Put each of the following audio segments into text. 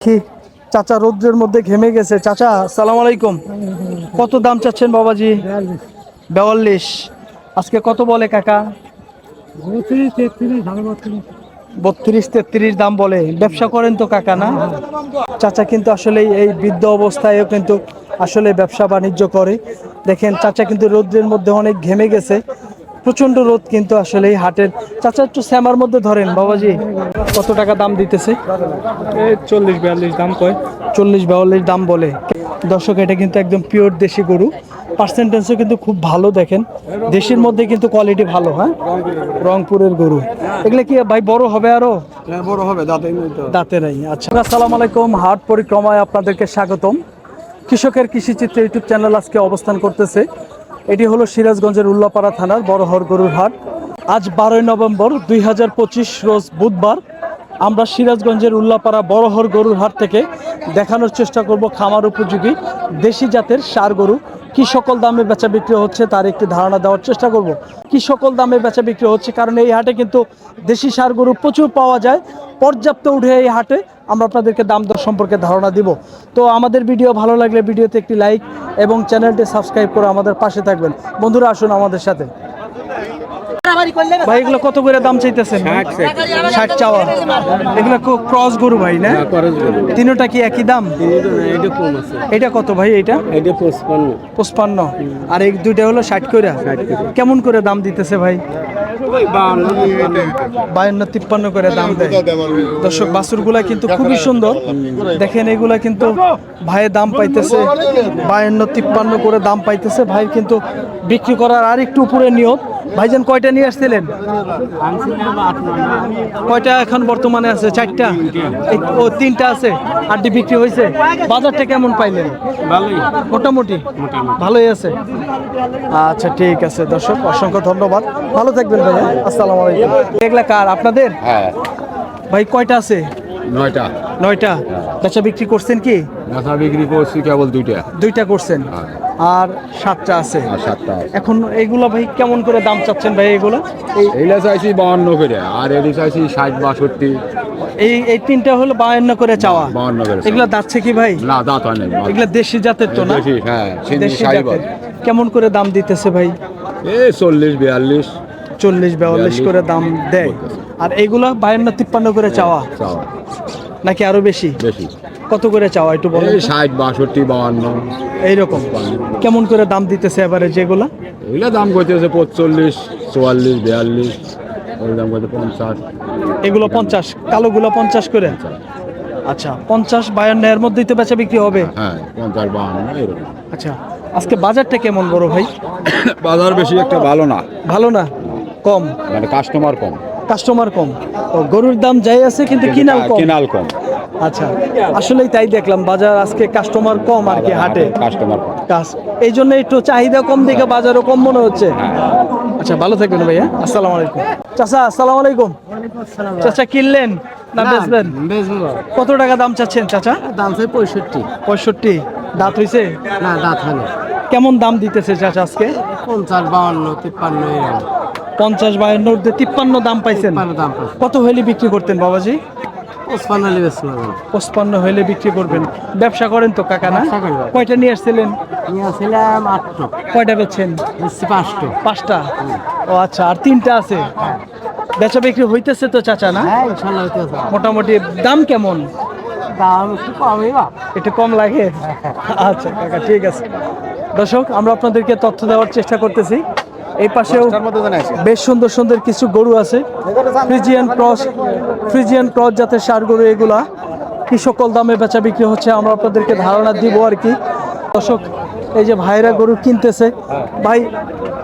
কি? চাচা রৌদ্রের মধ্যে ঘেমে গেছে। চাচা, সালাম আলাইকুম। কত দাম চাচ্ছেন বাবাজি? বেয়াল্লিশ। আজকে কত বলে কাকা? বত্রিশ, তেত্রিশ দাম বলে। ব্যবসা করেন তো কাকা, না? চাচা কিন্তু আসলে এই বৃদ্ধ অবস্থায়ও কিন্তু আসলে ব্যবসা বাণিজ্য করে। দেখেন, চাচা কিন্তু রৌদ্রের মধ্যে অনেক ঘেমে গেছে। প্রচণ্ড রোদ কিন্তু আসলে এই হাটের চাচা একটু শ্যামার মধ্যে ধরেন বাবাজি। কত টাকা দাম দিতেছে? এই চল্লিশ বিয়াল্লিশ দাম কয়। চল্লিশ বাউল্লিশ দাম বলে। দর্শক এটা কিন্তু একদম পিওর দেশি গরু। পার্সেন্টেজও কিন্তু খুব ভালো দেখেন। দেশের মধ্যে কিন্তু কোয়ালিটি ভালো হ্যাঁ? রংপুরের গরু। এগুলো কি ভাই বড় হবে আরও? বড় হবে দাঁতে দাঁতে নাই। আচ্ছা আসসালামু আলাইকুম। হাট পরিক্রমায় আপনাদেরকে স্বাগতম। কৃষকের কৃষিচিত্র ইউটিউব চ্যানেল আজকে অবস্থান করতেছে। এটি হলো সিরাজগঞ্জের উল্লাপাড়া থানার বড়হর গরুর হাট। আজ বারোই নভেম্বর দুই হাজার পঁচিশ রোজ বুধবার আমরা সিরাজগঞ্জের উল্লাপাড়া বড়হর গরুর হাট থেকে দেখানোর চেষ্টা করব খামার উপযোগী দেশি জাতের সার গরু। কি সকল দামে বেচা বিক্রি হচ্ছে তার একটি ধারণা দেওয়ার চেষ্টা করব। কি সকল দামে বেচা বিক্রি হচ্ছে? কারণ এই হাটে কিন্তু দেশি সার গরু প্রচুর পাওয়া যায়। পর্যাপ্ত উঠে এই হাটে আমরা আপনাদেরকে দাম দর সম্পর্কে ধারণা দিব। তো আমাদের ভিডিও ভালো লাগলে ভিডিওতে একটি লাইক এবং চ্যানেলটি সাবস্ক্রাইব করে আমাদের পাশে থাকবেন। বন্ধুরা, আসুন আমাদের সাথে। ভাই এগুলো কত করে দাম চাইতেছেন? ষাট চাওয়া। এগুলো ক্রস গরু ভাই না? তিনোটা কি একই দাম? এটা কম আছে। এটা কত ভাই এটা এটা পঁচপান্ন। পঁচপান্ন। আর এই দুইটা হলো ষাট করে কেমন করে দাম দিতেছে ভাই? বায়ান্ন তিপ্পান্ন করে দাম দেয়। দর্শক বাছুরগুলা কিন্তু খুবই সুন্দর। দেখেন এগুলা কিন্তু ভাইয়ের দাম পাইতেছে। বায়ান্ন তিপ্পান্ন করে দাম পাইতেছে। ভাই কিন্তু বিক্রি করার আর একটু উপরে নিয়ত। ভাইজান কয়টা নিয়ে আসছিলেন? কয়টা এখন বর্তমানে আছে? চারটা? ও তিনটা আছে। আটটি বিক্রি হয়েছে। বাজারটা কেমন পাইলেন? ভালোই। মোটামুটি? ভালোই আছে। আচ্ছা ঠিক আছে দর্শক অসংখ্য ধন্যবাদ। ভালো থাকবেন ভাই আসসালামু আলাইকুম। এগুলা কার? আপনাদের? হ্যাঁ। ভাই কয়টা আছে? নয়টা। নয়টা। বেচা বিক্রি করছেন কি? বিক্রি করছি কেবল দুইটা। দুইটা করছেন। হ্যাঁ। আর সাতটা আছে। আর সাতটা এখন এগুলা ভাই কেমন করে দাম চাচ্ছেন ভাই এগুলো? এই এইটা চাইছি বাউন্ন করে আর এটি চাইছি ষাট বাষট্টি। এই এই তিনটা হলো বায়ান্ন করে চাওয়া। বাউন্ন করে এগুলা দাচ্ছে কি ভাই? না দাঁত হয় নাই এগুলা দেশি জাতের তো না? দেশি, হ্যাঁ দেশি জাতের। কেমন করে দাম দিতেছে ভাই? এই চল্লিশ বিয়াল্লিশ। চল্লিশ বিয়াল্লিশ করে দাম দেয়। আর এইগুলা বায়ান্ন তিপ্পান্ন করে চাওয়া? চাওয়া। নাকি আরও বেশি? বেশি। কত করে চাওয়া একটু বলেন এই ষাট বাষট্টি বাউন্ন। এইরকম। কেমন করে দাম দিতেছে এবারে যেগুলা এগুলো দাম করতেছে পঁচল্লিশ চুয়াল্লিশ বিয়াল্লিশ। ওই দাম করতে পঞ্চাশ। এগুলো পঞ্চাশ কালোগুলো পঞ্চাশ করে? আচ্ছা পঞ্চাশ বায়ান্ন এর মধ্যেই তো বেচা বিক্রি হবে। হ্যাঁ পঞ্চাশ এরকম আচ্ছা আজকে বাজারটা কেমন বড় ভাই? বাজার বেশি একটা ভালো না। ভালো না? কম। মানে কাস্টমার কম। কাস্টমার কম। ও গরুর দাম যাই আছে কিন্তু কিনাল কম। কেনাল কম। আচ্ছা আসলেই তাই দেখলাম বাজার আজকে কাস্টমার কম আর কি হাটে। কাস্টমার কম। এই জন্য একটু চাহিদা কম দেখে বাজারও কম মনে হচ্ছে। আচ্ছা ভালো থাকবেন ভাইয়া। আসসালামু আলাইকুম। চাচা আসসালামু আলাইকুম। চাচা কিনলেন না বেচবেন? কত টাকা দাম চাচ্ছেন চাচা? দাম চাই পঁয়ষট্টি। পঁয়ষট্টি। দাঁত হইছে? না দাঁত হয় কেমন দাম দিতেছে চাচা আজকে? পঞ্চাশ বাউন্ন তিপ্পান্ন পঞ্চাশ বায়ান্ন তিপ্পান্ন দাম পাইছেন। কত হইলে বিক্রি করতেন বাবাজি? পঁচপান্ন হইলে বিক্রি করবেন। ব্যবসা করেন তো কাকা না। কয়টা নিয়ে আসছিলেন? আটটো। কয়টা বেচছেন? পাঁচটো। পাঁচটা? ও আচ্ছা আর তিনটা আছে? বেচা বিক্রি হইতেছে তো চাচা না? হ্যাঁ মোটামুটি দাম কেমন? দাম একটু কমই বা। একটু কম লাগে? আচ্ছা কাকা ঠিক আছে। দর্শক আমরা আপনাদেরকে তথ্য দেওয়ার চেষ্টা করতেছি। এই পাশেও বেশ সুন্দর সুন্দর কিছু গরু আছে। ফ্রিজিয়ান ক্রস ফ্রিজিয়ান ক্রস জাতের সার গরু এগুলা। কি সকল দামে বেচা বিক্রি হচ্ছে আমরা আপনাদেরকে ধারণা দিব আর কি। দর্শক এই যে ভাইরা গরু কিনতেছে। ভাই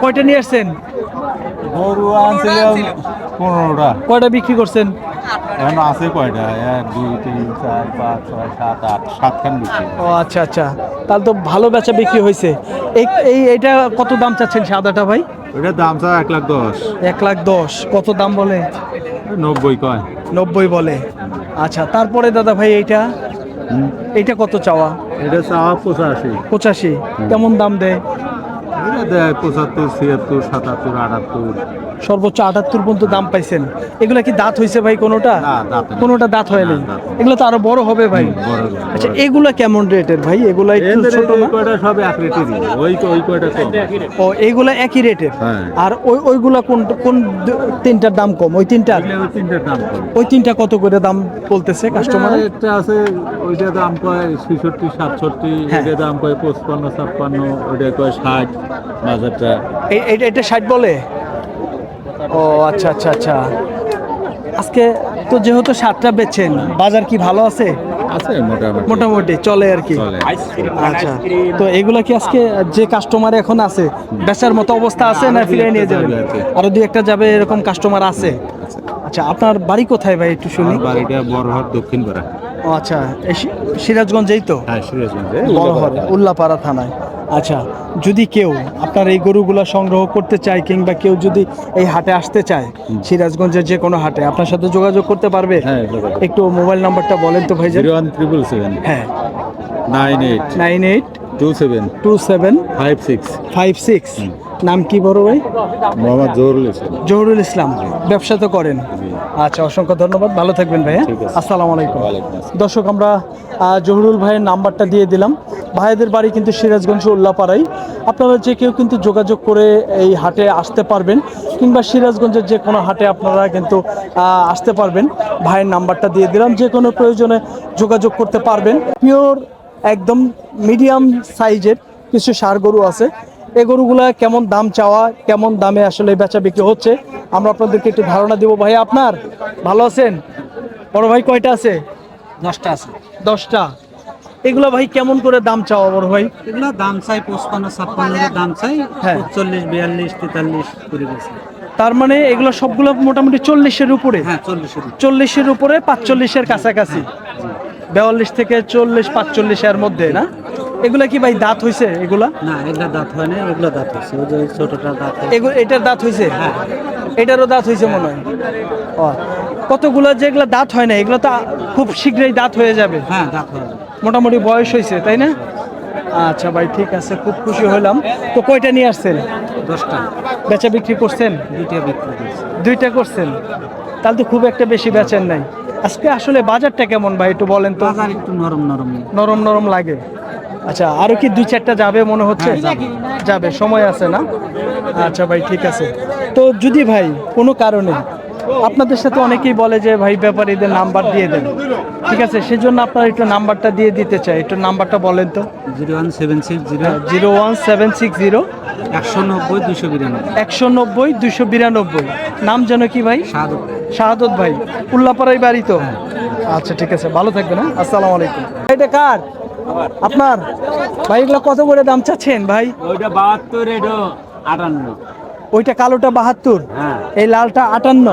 কয়টা নিয়ে আসছেন? গরু আনছিলাম পনেরোটা। কয়টা বিক্রি করছেন? এখন আছে কয়টা? এক দুই তিন চার পাঁচ ছয় সাত আট সাতখান বিক্রি ও আচ্ছা আচ্ছা। তাহলে তো ভালো বেচা বিক্রি হয়েছে এই এই এটা কত দাম চাচ্ছেন সাদাটা ভাই? ওটার দাম চাও এক লাখ দশ। এক লাখ দশ। কত দাম বলে? নব্বই কয়। নব্বই বলে। আচ্ছা তারপরে দাদা ভাই এইটা? এইটা কত চাওয়া? এটা চাওয়া পঁচাশি। পঁচাশি। কেমন দাম দেয়? এটা দেয় পঁচাত্তর ছিয়াত্তর সাতাত্তর আটাত্তর। সর্বোচ্চ আটাত্তর পর্যন্ত দাম পাইছেন। এগুলা কি দাঁত হয়েছে ভাই কোনোটা। কোনোটা দাঁত হয়নি না, এগুলো তো আরও বড় হবে ভাই। আচ্ছা এগুলা কেমন রেটের ভাই? এগুলা একটু ছোট না? সব এক রেটেরই। ওই ওই কয়টা ও এইগুলা একই রেটের? হ্যাঁ। আর ওই ওইগুলা কোন কোন তিনটার দাম কম? ওই তিনটা? ওই তিনটার দাম কম। ওই তিনটা কত করে দাম বলতেছে কাস্টমার একটা আছে ওইটা দাম কয় ছেষট্টি সাতষট্টি হ্যাঁ। এটা দাম কয় পঁচপান্ন ছাপ্পান্ন ওইটা কয় ষাট বাজারটা। এটা ষাট বলে? ও আচ্ছা আচ্ছা আচ্ছা। আজকে তো যেহেতু সাতটা বেচছেন বাজার কি ভালো আছে? আছে মোটামুটি। মোটামুটি চলে আর কি। আচ্ছা তো এগুলা কি আজকে যে কাস্টমার এখন আছে বেচার মতো অবস্থা আছে না ফিরে নিয়ে যাবে আর দুই একটা যাবে এরকম কাস্টমার আছে। আচ্ছা। আপনার বাড়ি কোথায় ভাই একটু শুনি? বাড়িটা বড়হাট দক্ষিণ পাড়া। ও আচ্ছা সিরাজগঞ্জেই তো? হ্যাঁ সিরাজগঞ্জে বড়হর উল্লাপাড়া থানায়। আচ্ছা যদি কেউ আপনার এই গরুগুলা সংগ্রহ করতে চায় কিংবা কেউ যদি এই হাটে আসতে চায় সিরাজগঞ্জের যে কোনো হাটে আপনার সাথে যোগাযোগ করতে পারবে? হ্যাঁ একটু মোবাইল নাম্বারটা বলেন তো ভাই জিরো ওয়ান ট্রিপল সেভেন হ্যাঁ। Nine eight. Nine eight two seven. Two seven five six. Five six. নাম কি বড় ভাই? মোহাম্মদ জহুরুল ইসলাম। জহুরুল ইসলাম। ব্যবসা তো করেন। আচ্ছা অসংখ্য ধন্যবাদ। ভালো থাকবেন ভাই হ্যাঁ? আসসালামু আলাইকুম। দর্শক আমরা জহুরুল ভাইয়ের নাম্বারটা দিয়ে দিলাম। ভাইদের বাড়ি কিন্তু সিরাজগঞ্জ উল্লাপাড়াই আপনারা যে কেউ কিন্তু যোগাযোগ করে এই হাটে আসতে পারবেন, কিংবা সিরাজগঞ্জের যে কোনো হাটে আপনারা কিন্তু আসতে পারবেন। ভাইয়ের নাম্বারটা দিয়ে দিলাম, যে কোনো প্রয়োজনে যোগাযোগ করতে পারবেন। পিওর একদম মিডিয়াম সাইজের কিছু সার গরু আছে। এই গরুগুলা কেমন দাম চাওয়া, কেমন দামে আসলে বেচা বিক্রি হচ্ছে, আমরা আপনাদেরকে একটু ধারণা দেবো। ভাই, আপনার ভালো আছেন? বড় ভাই কয়টা আছে? দশটা আছে। দশটা। এগুলো ভাই কেমন করে দাম চাওয়া বড় ভাই? এগুলো দাম চাই পঁচপান্ন ছাপ্পান্ন দাম চাই। হ্যাঁ। চল্লিশ বিয়াল্লিশ তেতাল্লিশ করে গেছে তার মানে এগুলো সবগুলো মোটামুটি চল্লিশের উপরে? হ্যাঁ চল্লিশের চল্লিশের উপরে পাঁচচল্লিশের কাছাকাছি? বিয়াল্লিশ থেকে চল্লিশ পাঁচচল্লিশের মধ্যে না? এগুলা কি ভাই দাঁত হয়েছে এগুলা? না এগুলো দাঁত হয় না এগুলো দাঁত হচ্ছে ওই যে ছোটটা দাঁত এটার দাঁত হয়েছে এটারও দাঁত হয়েছে মনে হয়। ও কতগুলো যেগুলো দাঁত হয় না এগুলো তো খুব শীঘ্রই দাঁত হয়ে যাবে। হ্যাঁ দাঁত হয় মোটামুটি বয়স হয়েছে তাই না? আচ্ছা ভাই ঠিক আছে খুব খুশি হলাম। তো কয়টা নিয়ে আসছেন? দশটা। বেচা বিক্রি করছেন? দুইটা বিক্রি দুইটা করছেন? তাহলে তো খুব একটা বেশি বেচেন নাই। আজকে আসলে বাজারটা কেমন ভাই একটু বলেন তো? বাজার একটু নরম নরম। নরম নরম লাগে। আচ্ছা আরও কি দুই চারটা যাবে মনে হচ্ছে? যাবে সময় আছে না? আচ্ছা ভাই ঠিক আছে। তো যদি ভাই কোনো কারণে আপনাদের সাথে অনেকেই বলে যে ভাই ব্যাপারীদের নাম্বার দিয়ে দেন। ঠিক আছে সেজন্য আপনারা একটু নাম্বারটা দিয়ে দিতে চাই। একটু নাম্বারটা বলেন তো। Zero one seven six zero. Zero one seven six zero. একশো নব্বই দুশো বিরানব্বই। একশো নব্বই দুশো বিরানব্বই। নাম যেন কি ভাই? সাত শাহাদত ভাই। উল্লাপাড়াই বাড়ি তো? আচ্ছা ঠিক আছে ভালো থাকবেন হ্যাঁ? আসসালামু আলাইকুম। এটা কার? আপনার? ভাই এগুলো কত করে দাম চাচ্ছেন ভাই? ওইটা বাহাত্তর এটা আটান্ন। ওইটা কালোটা বাহাত্তর হ্যাঁ। এই লালটা আটান্ন।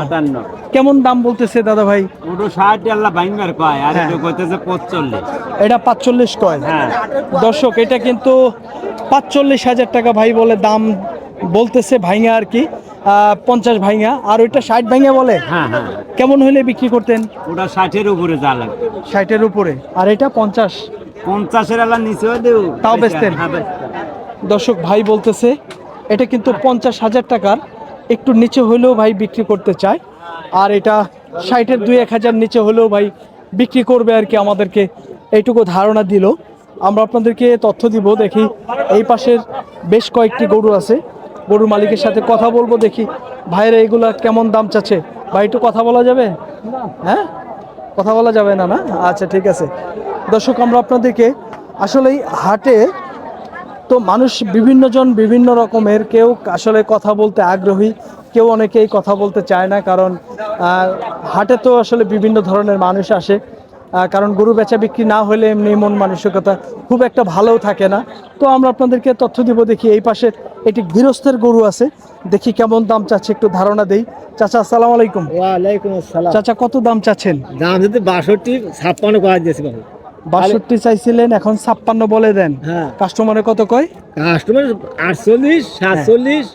কেমন দাম বলতেছে দাদা ভাই? ওটা ষাট আল্লাহ বাইঙ্গার কয় আর হ্যাঁ। এটা কইতেছে পঁচল্লিশ। এটা পাঁচচল্লিশ কয়? হ্যাঁ। দর্শক এটা কিন্তু পাঁচচল্লিশ হাজার টাকা ভাই বলে দাম বলতেছে ভাইঙা আর কি পঞ্চাশ ভাইঙা আর ওইটা ষাট ভাইঙা বলে? কেমন হইলে বিক্রি করতেন? ওটা ষাটের উপরে যা লাগবে। ষাটের উপরে। আর এটা পঞ্চাশ? পঞ্চাশের আল্লাহ নিচেও দেও তাও বেচতেন। দর্শক ভাই বলতেছে এটা কিন্তু পঞ্চাশ হাজার টাকার। একটু নিচে হলেও ভাই বিক্রি করতে চায়। আর এটা ষাটের দুই এক হাজার নিচে হলেও ভাই বিক্রি করবে আর কি আমাদেরকে। এইটুকু ধারণা দিল। আমরা আপনাদেরকে তথ্য দিব, দেখি এই পাশের বেশ কয়েকটি গরু আছে। গরুর মালিকের সাথে কথা বলব, দেখি ভাইয়েরা এগুলা কেমন দাম চাচ্ছে। ভাই, একটু কথা বলা যাবে? হ্যাঁ? কথা বলা যাবে না না? আচ্ছা ঠিক আছে। দর্শক, আমরা আপনাদেরকে আসলেই হাটে তো মানুষ বিভিন্ন জন বিভিন্ন রকমের কেউ আসলে কথা বলতে আগ্রহী কেউ অনেকেই কথা বলতে চায় না কারণ হাটে তো আসলে বিভিন্ন ধরনের মানুষ আসে। কারণ গরু বেচা বিক্রি না হলে এমনি মন মানসিকতা খুব একটা ভালোও থাকে না। তো আমরা আপনাদেরকে তথ্য দিব দেখি এই পাশে এটি গৃহস্থের গরু আছে। দেখি কেমন দাম চাচ্ছে একটু ধারণা দেই। চাচা আসসালামু আলাইকুম। ওয়ালাইকুম আসসালাম। চাচা কত দাম চাচ্ছেন? দাম যদি বাষট্টি ছাপ্পান্ন করা দিয়েছি বাষট্টি চাইছিলেন এখন ছাপ্পান্ন বলে দেন। হ্যাঁ। কাস্টমারে কত কয়? কাস্টমার আটচল্লিশ সাতচল্লিশ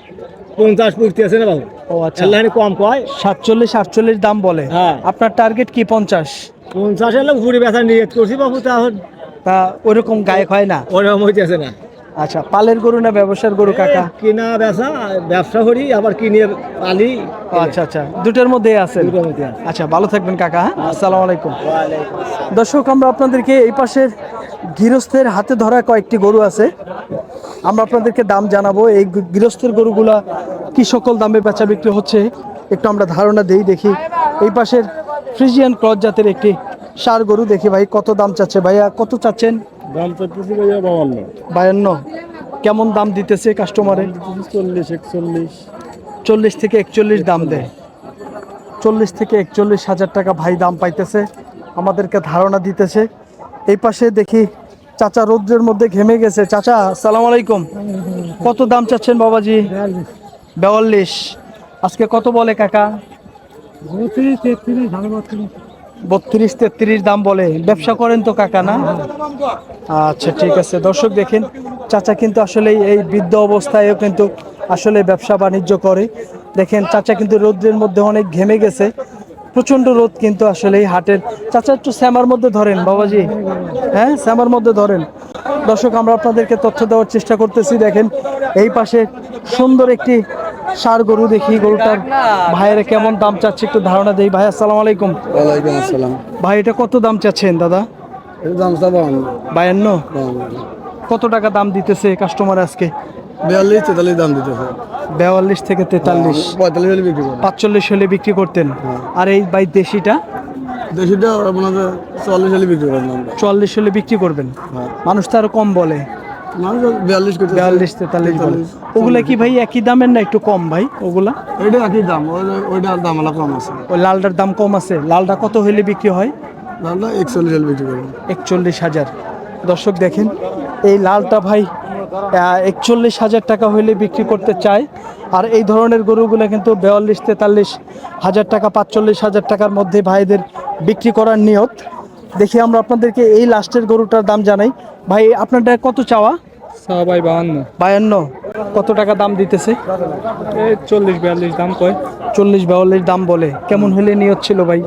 পঞ্চাশ পড়তে আছে না বাবু? ও আচ্ছা। কম কয়। সাতচল্লিশ আটচল্লিশ দাম বলে। হ্যাঁ। আপনার টার্গেট কি পঞ্চাশ? পঞ্চাশ এলে ঘুরে ব্যথা নিয়ে করছি বাবু তাহলে তা ওরকম গায়ক হয় না। ওরকম হইতেছে না। আচ্ছা পালের গরু না ব্যবসার গরু কাকা? কিনা বেচা ব্যবসা করি আবার কিনে পালি। আচ্ছা আচ্ছা দুটোর মধ্যে আছে। আচ্ছা ভালো থাকবেন কাকা হ্যাঁ? আসসালামু আলাইকুম। দর্শক আমরা আপনাদেরকে এই পাশের গৃহস্থের হাতে ধরা কয়েকটি গরু আছে। আমরা আপনাদেরকে দাম জানাব এই গৃহস্থের গরুগুলা কি সকল দামে বেচা বিক্রি হচ্ছে? একটু আমরা ধারণা দেই দেখি। এই পাশের ফ্রিজিয়ান ক্রস জাতের একটি সার গরু দেখি ভাই কত দাম চাচ্ছে ভাইয়া? কত চাচ্ছেন? দাম চাইতেছি ভাইয়া বাউান্ন। বায়ান্ন। কেমন দাম দিতেছে কাস্টমারে চল্লিশ একচল্লিশ। চল্লিশ থেকে একচল্লিশ দাম দেয়। চল্লিশ থেকে একচল্লিশ হাজার টাকা ভাই দাম পাইতেছে। আমাদেরকে ধারণা দিতেছে। এই পাশে দেখি চাচা রৌদ্রের মধ্যে ঘেমে গেছে। চাচা সালাম আলাইকুম। কত দাম চাচ্ছেন বাবাজি? বেয়াল্লিশ। আজকে কত বলে কাকা? বত্রিশ, তেত্রিশ দাম বলে। ব্যবসা করেন তো কাকা, না? আচ্ছা ঠিক আছে। দর্শক দেখেন, চাচা কিন্তু আসলে এই বৃদ্ধ অবস্থায়ও কিন্তু আসলে ব্যবসা বাণিজ্য করে। দেখেন, চাচা কিন্তু রোদ্রের মধ্যে অনেক ঘেমে গেছে। প্রচণ্ড রোদ কিন্তু আসলে এই হাটের। চাচা, একটু শ্যামার মধ্যে ধরেন, বাবাজি। হ্যাঁ শ্যামার মধ্যে ধরেন। দর্শক, আমরা আপনাদেরকে তথ্য দেওয়ার চেষ্টা করতেছি। দেখেন, এই পাশে সুন্দর একটি সার গরু দেখি গরুটার ভাইয়ের কেমন দাম চাচ্ছে একটু ধারণা দেই। ভাই আসসালামু আলাইকুম। ওয়ালাইকুম আসসালাম। ভাই এটা কত দাম চাচ্ছেন দাদা? দাম বায়ান্ন কত টাকা দাম দিতেছে কাস্টমার আজকে? বিয়াল্লিশ তেতাল্লিশ দাম দিতেছে। বেয়াল্লিশ থেকে তেতাল্লিশ। পঁয়তাল্লিশ হলে বিক্রি করে পাঁচচল্লিশ হলে বিক্রি করতেন। আর এই বাই দেশিটা? দেশিটা আপনাদের চল্লিশ হলে বিক্রি করেন আমরা। চুয়াল্লিশ হলে বিক্রি করবেন। মানুষ তো আরও কম বলে। বিয়াল্লিশ বিয়াল্লিশ তেতাল্লিশ বলে। ওগুলা কি ভাই একই দামের না একটু কম ভাই ওগুলা? এটা একই দাম ওই- ওইটার দাম কম আছে। ওই লালটার দাম কম আছে। লালটা কত হলে বিক্রি হয়? দামটা একচল্লিশ হলে বিক্রি করেন একচল্লিশ হাজার। দর্শক দেখেন এই লালটা ভাই একচল্লিশ হাজার টাকা হইলে বিক্রি করতে চায়। আর এই ধরনের গরুগুলো কিন্তু বেয়াল্লিশ তেতাল্লিশ হাজার টাকা পাঁচচল্লিশ হাজার টাকার মধ্যে ভাইদের বিক্রি করার নিয়ত। দেখি আমরা আপনাদেরকে এই লাস্টের গরুটার দাম জানাই। ভাই আপনারটা কত চাওয়া? বায়ান্ন বায়ান্ন। কত টাকা দাম দিতেছে? এই চল্লিশ বিয়াল্লিশ দাম কয়। চল্লিশ বিয়াল্লিশ দাম বলে। কেমন হলে নিয়ত ছিল ভাই?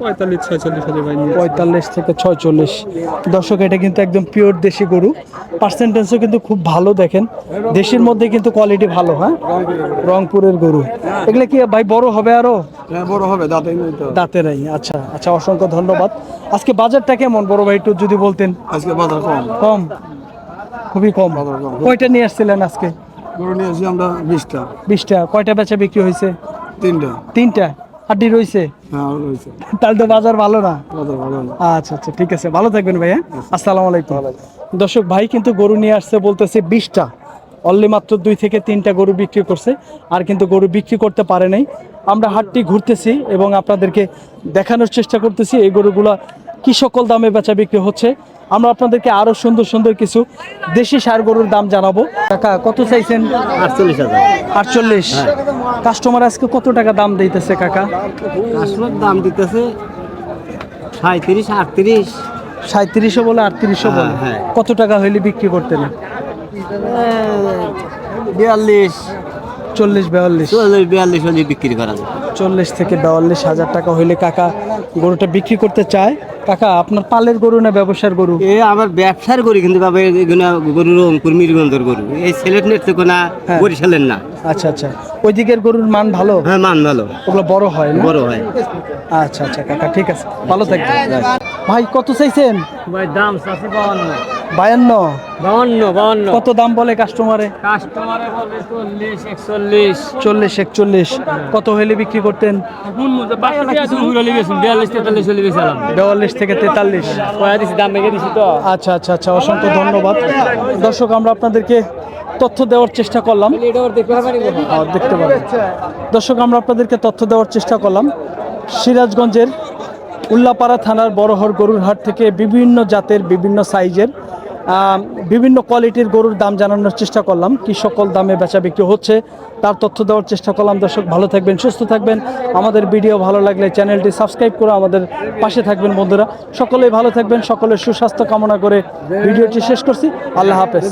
পঁয়তাল্লিশ ছয়চল্লিশ হাজার ভাই নিয়ে পঁয়তাল্লিশ থেকে ছয়চল্লিশ। দর্শক এটা কিন্তু একদম পিওর দেশি গরু। পার্সেন্টেজও কিন্তু খুব ভালো দেখেন। দেশের মধ্যে কিন্তু কোয়ালিটি ভালো হ্যাঁ? রংপুরের গরু। এগুলো কি ভাই বড় হবে আরও? হ্যাঁ বড় হবে দাঁতে নেই। আচ্ছা আচ্ছা অসংখ্য ধন্যবাদ। আজকে বাজারটা কেমন বড় ভাই একটু যদি বলতেন? আজকে বাজার কম। কম? খুবই কম। কয়টা নিয়ে আসছিলেন আজকে? গরু নিয়ে আসি আমরা বিশটা। বিশটা। কয়টা বেচা বিক্রি হয়েছে? তিনটা। তিনটা। হাড্ডি রয়েছে? হ্যাঁ তাহলে তো বাজার ভালো না? বাজার ভালো না। আচ্ছা আচ্ছা ঠিক আছে। ভালো থাকবেন ভাইয়া। আসসালামু আলাইকুম। দর্শক ভাই কিন্তু গরু নিয়ে আসছে বলতেছে বিশটা। অনলি মাত্র দুই থেকে তিনটা গরু বিক্রি করছে। আর কিন্তু গরু বিক্রি করতে পারে নাই। আমরা হাটটি ঘুরতেছি এবং আপনাদেরকে দেখানোর চেষ্টা করতেছি। এই গরুগুলা কি সকল দামে বেচা বিক্রি হচ্ছে? আমরা আপনাদেরকে আরও সুন্দর সুন্দর কিছু দেশি সার গরুর দাম জানাব। কাকা কত চাইছেন? আটচল্লিশ হাজার। আটচল্লিশ। কাস্টমার আজকে কত টাকা দাম দিতেছে কাকা? দাম দিতেছে সাঁত্রিশ আটত্রিশ। সাঁত্রিশশো বলে আটত্রিশশো বলে। হ্যাঁ। কত টাকা হইলে বিক্রি করতেন? বিয়াল্লিশ। চল্লিশ বিয়াল্লিশ। চল্লিশ বিয়াল্লিশ হলে বিক্রি করা চল্লিশ থেকে বিয়াল্লিশ হাজার টাকা হইলে কাকা গরুটা বিক্রি করতে চায়। কাকা আপনার পালের গরু না ব্যবসার গরু? এ আবার ব্যবসার করি কিন্তু বাবা এগুলো গরু রংপুর মিরগঞ্জের গরু। এই সিলেট নেট থেকে না। বরিশালের না। আচ্ছা আচ্ছা। ওই দিকের গরুর মান ভালো? হ্যাঁ মান ভালো। ওগুলো বড় হয় না? বড় হয়। আচ্ছা আচ্ছা কাকা ঠিক আছে। ভালো থাকবেন। ভাই কত চাইছেন? ভাই দাম চাষি বাউন্ন। বায়ান্ন। বাউন্ন বাউন্ন। কত দাম বলে কাস্টমারে কাস্টমারে বলে চল্লিশ একচল্লিশ। চল্লিশ একচল্লিশ। কত হইলে বিক্রি করতেন? বিয়াল্লিশ থেকে তেতাল্লিশ। দাম দিছি তো। আচ্ছা আচ্ছা আচ্ছা অসংখ্য ধন্যবাদ। দর্শক আমরা আপনাদেরকে তথ্য দেওয়ার চেষ্টা করলাম। দেখতে পাবেন। দর্শক আমরা আপনাদেরকে তথ্য দেওয়ার চেষ্টা করলাম। সিরাজগঞ্জের উল্লাপাড়া থানার বড়হর গরুর হাট থেকে বিভিন্ন জাতের, বিভিন্ন সাইজের বিভিন্ন কোয়ালিটির গরুর দাম জানানোর চেষ্টা করলাম। কি সকল দামে বেচা বিক্রি হচ্ছে তার তথ্য দেওয়ার চেষ্টা করলাম। দর্শক, ভালো থাকবেন, সুস্থ থাকবেন। আমাদের ভিডিও ভালো লাগলে চ্যানেলটি সাবস্ক্রাইব করে আমাদের পাশে থাকবেন বন্ধুরা। সকলেই ভালো থাকবেন, সকলের সুস্বাস্থ্য কামনা করে ভিডিওটি শেষ করছি। আল্লাহ হাফেজ।